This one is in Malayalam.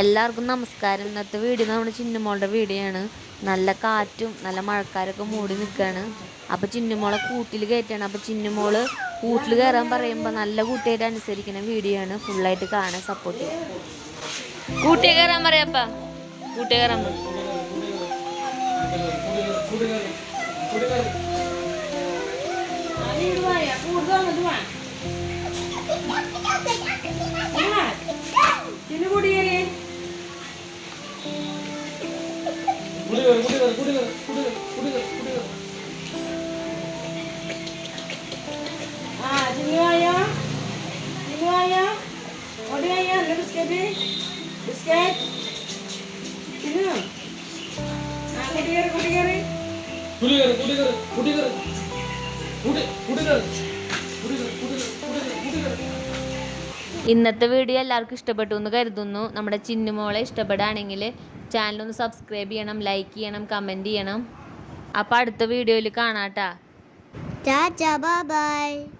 എല്ലാവർക്കും നമസ്കാരം. ഇന്നത്തെ വീഡിയോ നമ്മുടെ ചിന്നുമോളുടെ വീഡിയോ ആണ് നല്ല കാറ്റും നല്ല മഴക്കാരൊക്കെ മൂടി നിൽക്കുകയാണ് അപ്പോൾ ചിന്നുമോളെ കൂട്ടിൽ കയറ്റാണ്. അപ്പോൾ ചിന്നുമോൾ കൂട്ടിൽ കയറാൻ പറയുമ്പോൾ നല്ല കുട്ടിയായിട്ട് അനുസരിക്കുന്ന വീഡിയോ ആണ്. ഫുള്ളായിട്ട് കാണാൻ സപ്പോർട്ട് ചെയ്യാം. കൂട്ടിയെ കയറാൻ പറയാപ്പ കൂട്ടിയെ കയറാൻ 우리가 우리가 우리가 우리가 우리가 아 진우야? 진우야? 어디야 내 비스켓이 비스켓 진우 아 우리가 우리가 우리가 우리가 우리가 우리가 ഇന്നത്തെ വീഡിയോ എല്ലാവർക്കും ഇഷ്ടപ്പെട്ടു എന്ന് കരുതുന്നു. നമ്മുടെ ചിന്നുമോളെ ഇഷ്ടപ്പെടുകയാണെങ്കിൽ ഒന്ന് സബ്സ്ക്രൈബ് ചെയ്യണം ലൈക്ക് ചെയ്യണം കമന്റ് ചെയ്യണം. അപ്പോൾ അടുത്ത വീഡിയോയിൽ ciao, bye bye.